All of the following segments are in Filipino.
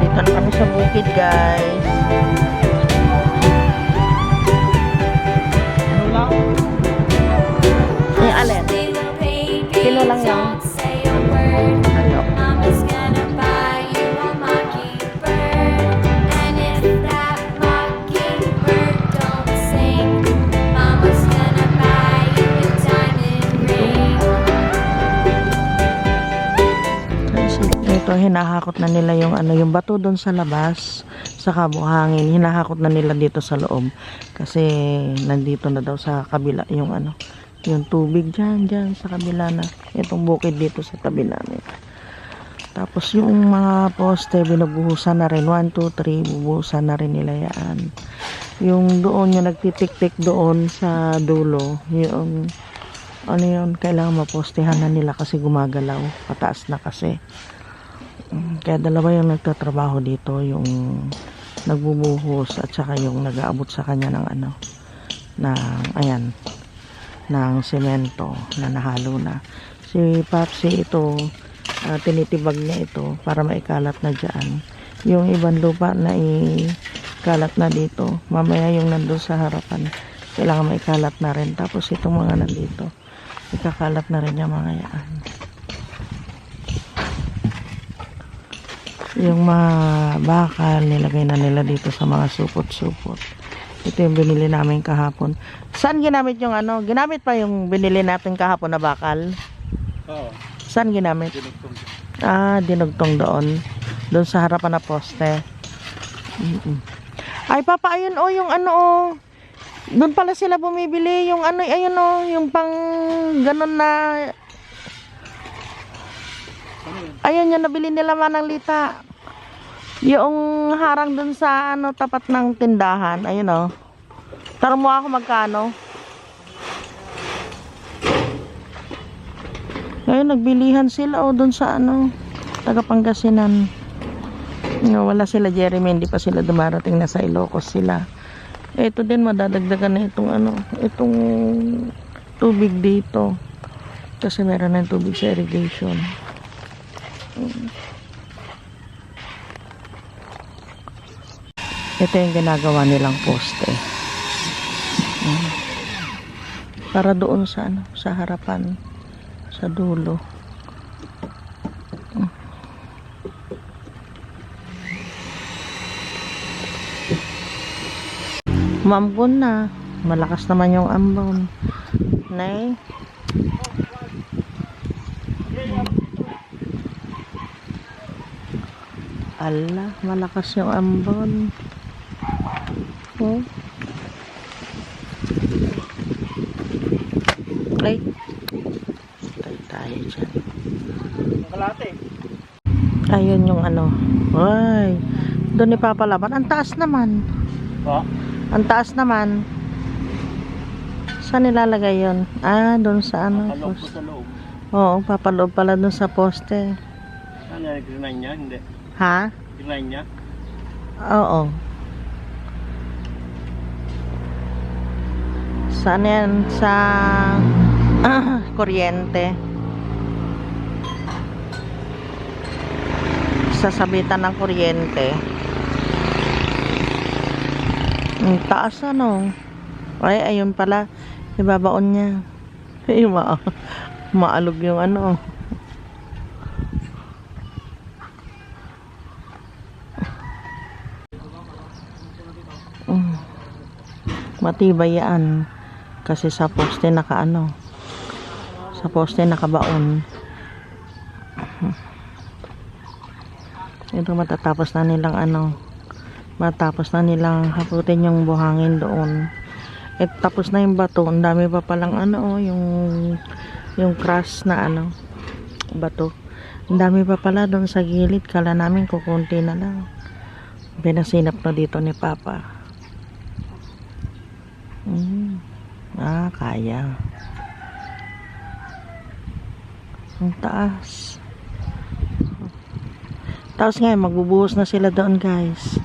Nandito na kami sa bukid, guys. Ito, hinahakot na nila yung ano, yung bato doon sa labas, sa kabuhangin, hinahakot na nila dito sa loob. Kasi nandito na daw sa kabila yung ano, yung tubig dyan, dyan sa kabila na. Itong bukid dito sa tabi namin. Tapos yung mga poste, binubuhusan na rin. 1, 2, 3, bubuhusan na rin nila yan. Yung doon, yung nagtitik-tik doon sa dulo, yung ano yun, kailangan mapostehan na nila kasi gumagalaw. Pataas na kasi. Mm, Kaya dalawa yung nagtatrabaho dito, yung nagbubuhos at saka yung nag-aabot sa kanya ng ano, ng, ayan, ng semento na nahalo na. Si Papsi ito, ah, tinitibag niya ito para maikalat na dyan. Yung ibang lupa na ikalat na dito, mamaya yung nandun sa harapan, kailangan maikalat na rin. Tapos itong mga nandito, ikakalat na rin yung mga yan. Yung mga bakal, nilagay na nila dito sa mga supot-supot. Ito yung binili namin kahapon. Saan ginamit yung ano? Ginamit pa yung binili natin kahapon na bakal? Oo. Saan ginamit? Dinugtong. Ah, dinugtong doon. Doon sa harapan na poste. Mm-mm. Ay, papa, ayun oh, yung ano oh. Doon pala sila bumibili yung ano, ayun oh, yung pang ganun na Ano yun? Ayun yung nabili nila manang lita. Yung harang dun sa ano tapat ng tindahan. Ayun oh. Tara mo ako magkano. Ngayon nagbilihan sila oh dun sa ano taga Pangasinan. No, wala sila Jeremy, hindi pa sila dumarating na sa Ilocos sila. Ito din madadagdagan na itong ano, itong tubig dito. Kasi meron na tubig sa irrigation. Ito yung ginagawa nilang poste. Mm. Para doon sa ano, sa harapan, sa dulo. Mm. Mambon na. Malakas naman yung ambon. Nay. Ala, malakas yung ambon. Oh. Ay. Tay tayo dyan. Kalate. Ayun yung ano. Ay. Doon ipapalaban. Ang taas naman. Oo. Ang taas naman. Saan nilalagay yun? Ah, doon sa ano. Kaloob ko post- sa loob. Oo, papaloob pala doon sa poste. Ano yan? Grinay niya? Hindi. Ha? Grinay niya? Oo. Saan yan? Sa kuryente. Sa sabitan ng kuryente. Ang taas ano. Ay, ayun pala. Ibabaon niya. Ay, ma maalog yung ano. Mm. Matibay yan. Kasi sa poste nakaano. Sa poste nakabaon. Ito matatapos na nilang ano. Matapos na nilang haputin yung buhangin doon. At tapos na yung bato. Ang dami pa palang ano oh, yung yung crush na ano bato. Ang dami pa pala doon sa gilid. Kala namin kukunti na lang. Pinasinap na dito ni Papa. Mm. Ah, kaya. Ang taas. Tapos ngayon, magbubuhos na sila doon, guys.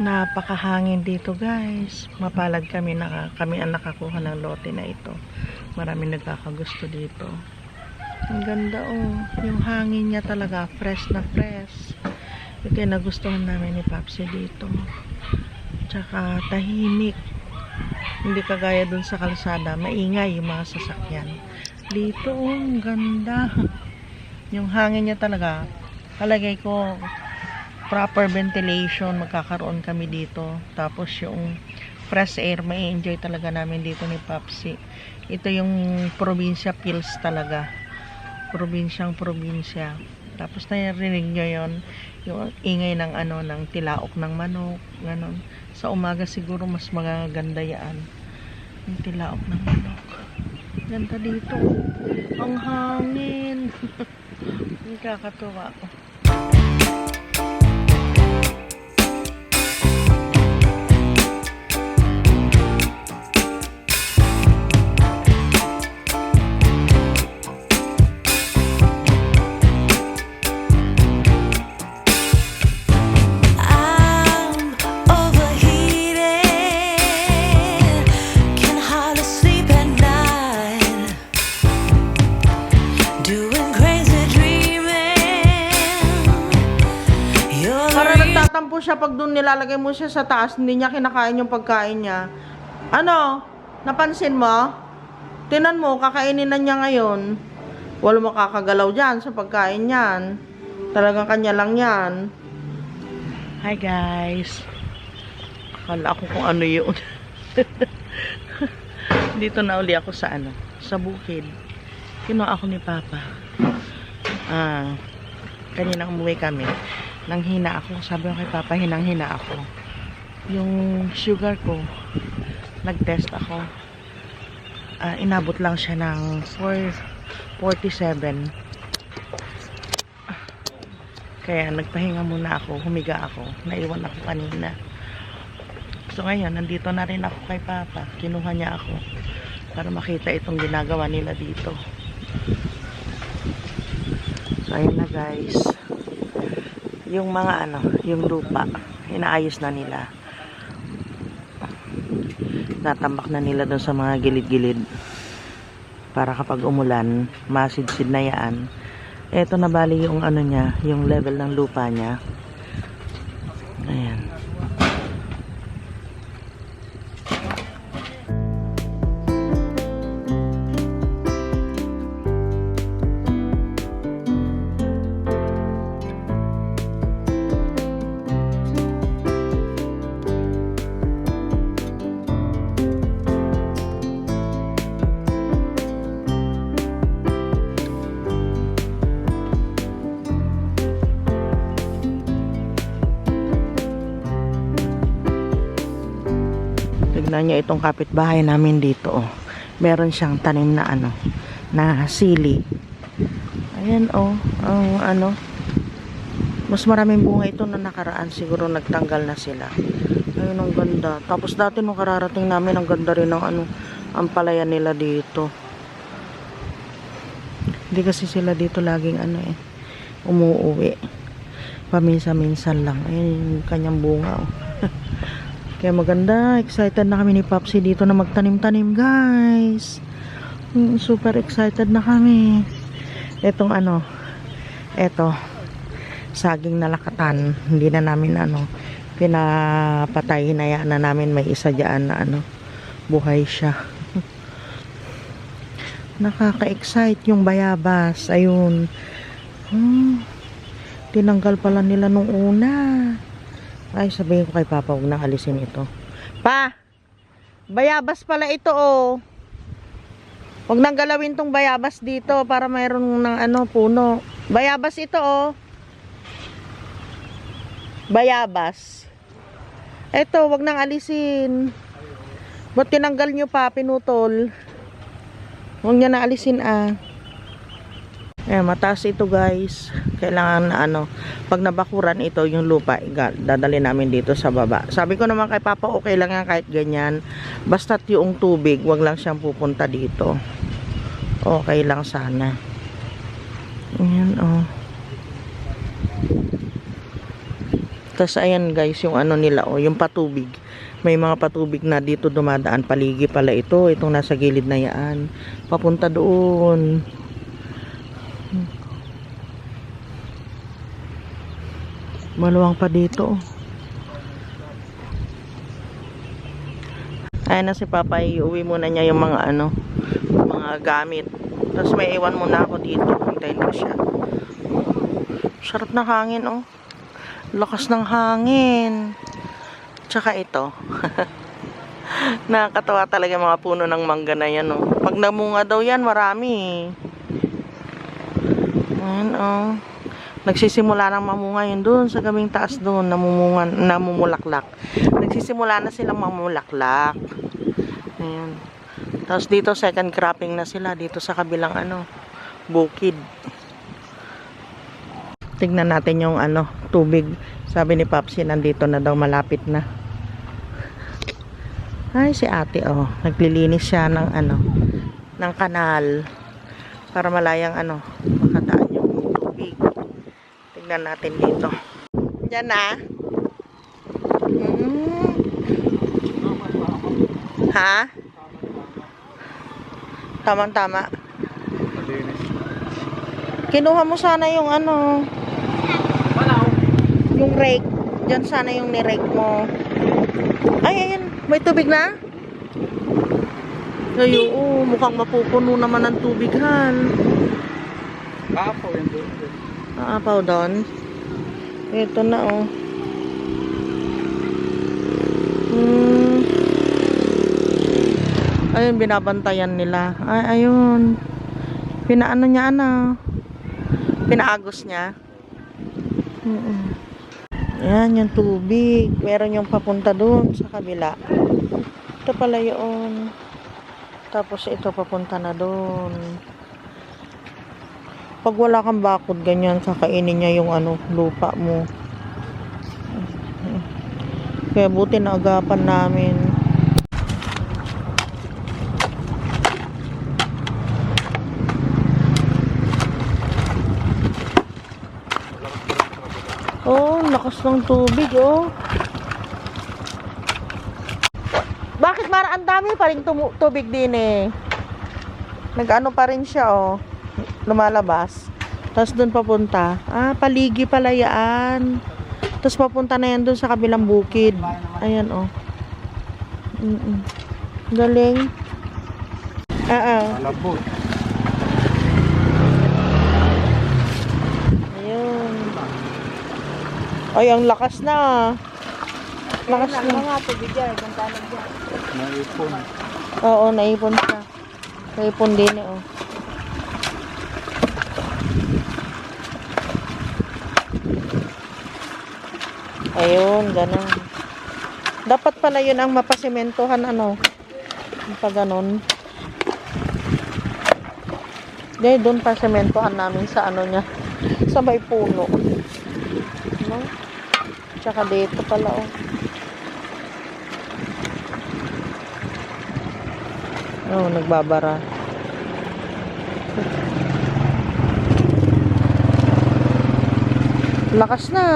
Napakahangin dito, guys. Mapalad kami, naka, kami ang nakakuha ng lote na ito. Marami nagkakagusto dito. Ang ganda oh. Yung hangin niya talaga, fresh na fresh. Ito yung nagustuhan namin ni Papsi dito. Tsaka tahimik. Hindi kagaya dun sa kalsada. Maingay yung mga sasakyan. Dito oh, ganda. Yung hangin niya talaga. Palagay ko, proper ventilation magkakaroon kami dito. Tapos yung fresh air, may enjoy talaga namin dito ni Papsi. Ito yung probinsya feels talaga. Probinsyang probinsya. Tapos narinig nyo yon yung ingay ng ano ng tilaok ng manok ganon sa umaga siguro mas magaganda yan yung tilaok ng manok. Ganda dito. Ang hangin. Ang kakatuwa Para nagtatampo siya pag doon nilalagay mo siya sa taas, hindi niya kinakain yung pagkain niya. Ano? Napansin mo? Tinan mo, kakainin na niya ngayon. Wala makakagalaw dyan sa pagkain niyan. Talagang kanya lang yan. Hi guys. Akala ko kung ano yun. Dito na uli ako sa ano, sa bukid. Kinuha ako ni Papa. Ah, kanina umuwi kami. Nang hina ako, sabi ko kay Papa, hinang hina ako. Yung sugar ko, nag-test ako. Ah, inabot lang siya ng 4, 47. Kaya nagpahinga muna ako, humiga ako. Naiwan ako kanina. So ngayon, nandito na rin ako kay Papa. Kinuha niya ako para makita itong ginagawa nila dito. So ayun na guys. Yung mga ano, yung lupa, inaayos na nila. Natambak na nila doon sa mga gilid-gilid. Para kapag umulan, masidsid na yan. Eto na bali yung ano niya, yung level ng lupa niya. Ayan. Tignan niyo itong kapitbahay namin dito. Oh. Meron siyang tanim na ano, na sili. Ayan oh, ang ano. Mas maraming bunga ito na nakaraan. Siguro nagtanggal na sila. Ayun, ang ganda. Tapos dati nung kararating namin, ang ganda rin ng ano, ang palaya nila dito. Hindi kasi sila dito laging ano eh, umuuwi. Paminsan-minsan lang. Ayun yung kanyang bunga oh. Kaya maganda, excited na kami ni Popsi dito na magtanim-tanim, guys. Mm, super excited na kami. Etong ano, eto, saging na lakatan. Hindi na namin ano, pinapatay, hinayaan na namin may isa dyan na ano, buhay siya. Nakaka-excite yung bayabas. Ayun. Hmm, tinanggal pala nila nung una. Ay, sabihin ko kay Papa, huwag nang alisin ito. Pa! Bayabas pala ito, oh. Huwag nang galawin tong bayabas dito para mayroon ng ano, puno. Bayabas ito, oh. Bayabas. Ito, huwag nang alisin. Ba't tinanggal nyo pa, pinutol? Huwag niya na alisin, ah. Eh, mataas ito guys. Kailangan ano, pag nabakuran ito yung lupa, dadali namin dito sa baba. Sabi ko naman kay Papa, okay lang yan kahit ganyan. Basta't yung tubig, wag lang siyang pupunta dito. Okay lang sana. Ayan, oh. Tapos ayan guys, yung ano nila, oh, yung patubig. May mga patubig na dito dumadaan. Paligi pala ito. Itong nasa gilid na yan. Papunta doon. Maluwang pa dito. oh. Ayan na si Papa, iuwi muna niya yung mga ano, mga gamit. Tapos may iwan muna ako dito. Hintayin ko siya. Sarap ng hangin, oh. Lakas ng hangin. Tsaka ito. Nakakatawa talaga mga puno ng mangga na yan, oh. Pag namunga daw yan, marami. Ayan, oh. Nagsisimula ng mamunga yun doon sa gabing taas doon, namumunga, namumulaklak. Nagsisimula na silang mamulaklak. Ayan. Tapos dito second cropping na sila dito sa kabilang ano, bukid. Tignan natin yung ano, tubig. Sabi ni Papsi, nandito na daw, malapit na. Ay, si ate, oh. Naglilinis siya ng ano, ng kanal. Para malayang ano. Tignan natin dito. Diyan na. Mm. Ha? Tamang-tama. Malinis. Kinuha mo sana yung ano, oh. yung rake. Diyan sana yung ni-rake mo. Ay, ayan. May tubig na? Ay, oo. Mukhang mapupuno naman ng tubig, han. Kapo yan doon. Aapaw doon. Ito na, oh. Hmm. Ayun, binabantayan nila. Ay, ayun. Pinaano niya, ano. Pinaagos niya. Mm Yan, yung tubig. Meron yung papunta doon sa kabila. Ito pala yun. Tapos ito papunta na doon. Pag wala kang bakod, ganyan, kakainin niya yung ano, lupa mo. Kaya buti na agapan namin. Oh, lakas ng tubig, oh. Bakit mara ang dami pa rin tubig din eh. Nag-ano pa rin siya, oh. Lumalabas. Tapos doon papunta. Ah, paligi pala yan. Tapos papunta na yan doon sa kabilang bukid. Ayan, oh. Mm-mm. Galing. Ah, ah. Malabot. Ayun. Ay, ang lakas na. Lakas na. Naipon. Oo, naipon siya. Naipon din eh, oh. Ayun, ganun. Dapat pala yun ang mapasimentohan, ano. Pag ganun. Hindi, doon pa sementohan namin sa ano niya. Sa may puno. No? Tsaka dito pala, oh. Oh, nagbabara. Lakas na.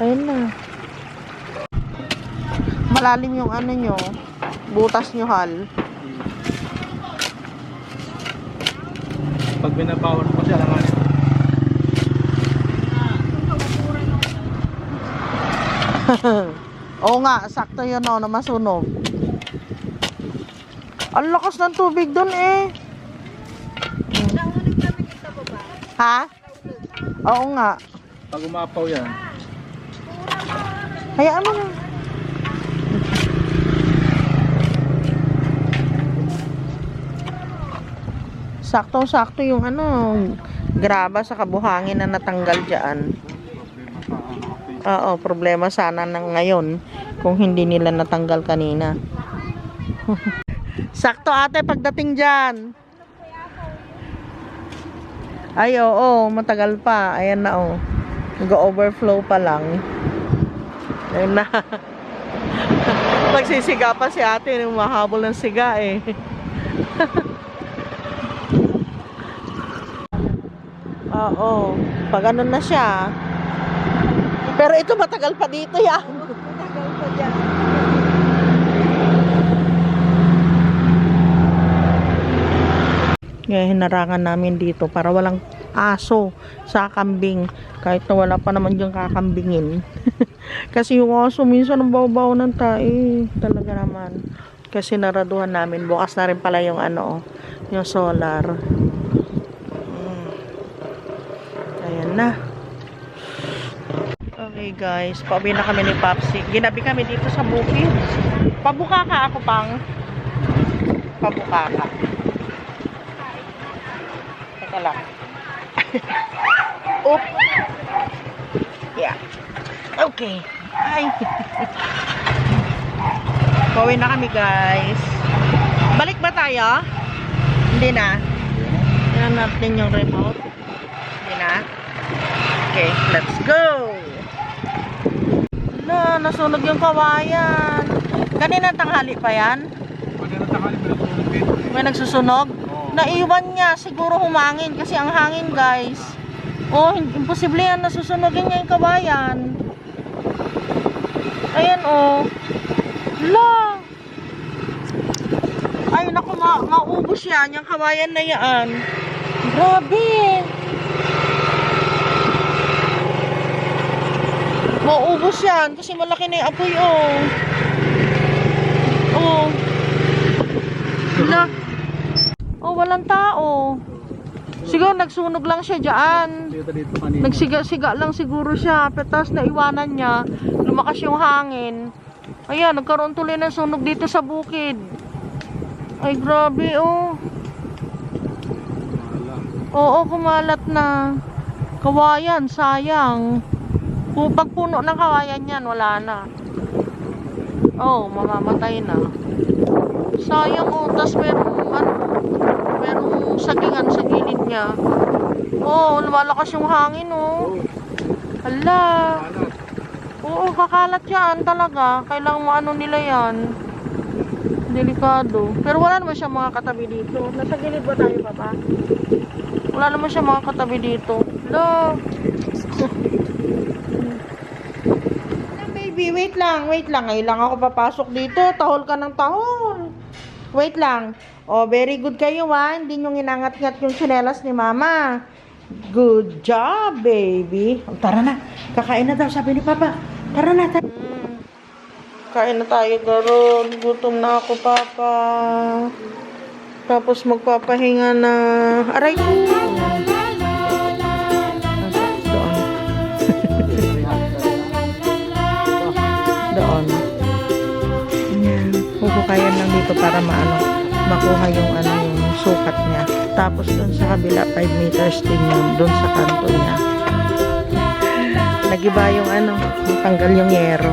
Ayun na. Malalim yung ano nyo. Butas nyo hal. Pag binabawan ko siya, langan. Oo nga, sakto yun oh, na masunog. Ang lakas ng tubig doon eh. Ha? Oo nga. Pag umapaw yan, Hayaan mo na. Saktong-sakto yung ano, graba sa kabuhangin na natanggal dyan. Oo, problema sana ng ngayon kung hindi nila natanggal kanina. Sakto ate pagdating dyan. Ay, oo, matagal pa. Ayan na, oh. Nag-overflow pa lang. Ayun na. Nagsisiga pa si ate nung mahabol ng siga eh. Oo. Pag ano na siya. Pero ito matagal pa dito yan. Matagal pa dyan. Ngayon, hinarangan namin dito para walang aso sa kambing. Kahit na wala pa naman yung kakambingin. Kasi yung aso minsan ang baw-baw ng tae. Talaga naman. Kasi naraduhan namin. Bukas na rin pala yung ano, yung solar. Mm. Ayan na. Okay guys, pauwi na kami ni Papsi. Ginabi kami dito sa bukid. Pabuka ka ako pang. Pabuka ka. Teka lang. Oop. Yeah. Okay. Ay. Pauwi na kami guys. Balik ba tayo? Hindi na. Yan natin yung remote. Hindi na. Okay, let's go! Na, nasunog yung kawayan. Kanina tanghali pa yan. Pwede na tangali mo natulog dito. May nagsusunog. Oo. Naiwan niya. Siguro humangin kasi ang hangin guys. Oh, imposible yan. Nasusunogin niya yung kawayan. Ayan oh. La! Ay, naku, ma maubos yan. Yung kawayan na yan. Grabe! Maubos yan kasi malaki na yung apoy oh. Oh. La. Oh, walang tao. Siguro nagsunog lang siya kanina. Nagsiga-siga lang siguro siya. Petas na iwanan niya. Lumakas yung hangin. Ayan, nagkaroon tuloy ng sunog dito sa bukid. Ay, grabe, oh. Oo, kumalat na. Kawayan, sayang. Pag puno ng kawayan yan, wala na. Oh, mamamatay na. Sayang, oh. Tapos merong, ano, merong sagingan sa gilid niya. Oh, lumalakas yung hangin, oh. Hala. Alat. Oo, kakalat yan talaga. Kailangan mo ano nila yan. Delikado. Pero wala naman siya mga katabi dito. Nasa gilid ba tayo, Papa? Wala naman siya mga katabi dito. Lo. baby, wait lang, wait lang. Ngayon lang ako papasok dito. Tahol ka ng tahol. Wait lang. Oh, very good kayo, ha? Hindi nyo inangat-ngat yung tsinelas ni Mama. Good job, baby. Oh, tara na. Kakain na daw, sabi ni Papa. Tara na, tara. Mm. Kain na tayo, Garon. Gutom na ako, Papa. Tapos magpapahinga na. Aray. Doon. Doon. Yan. Pupukayan lang dito para maano, makuha yung ano yung sukat niya. Tapos doon sa kabila 5 meters din yun, doon sa kanto niya. Nagiba yung ano, tanggal yung yero.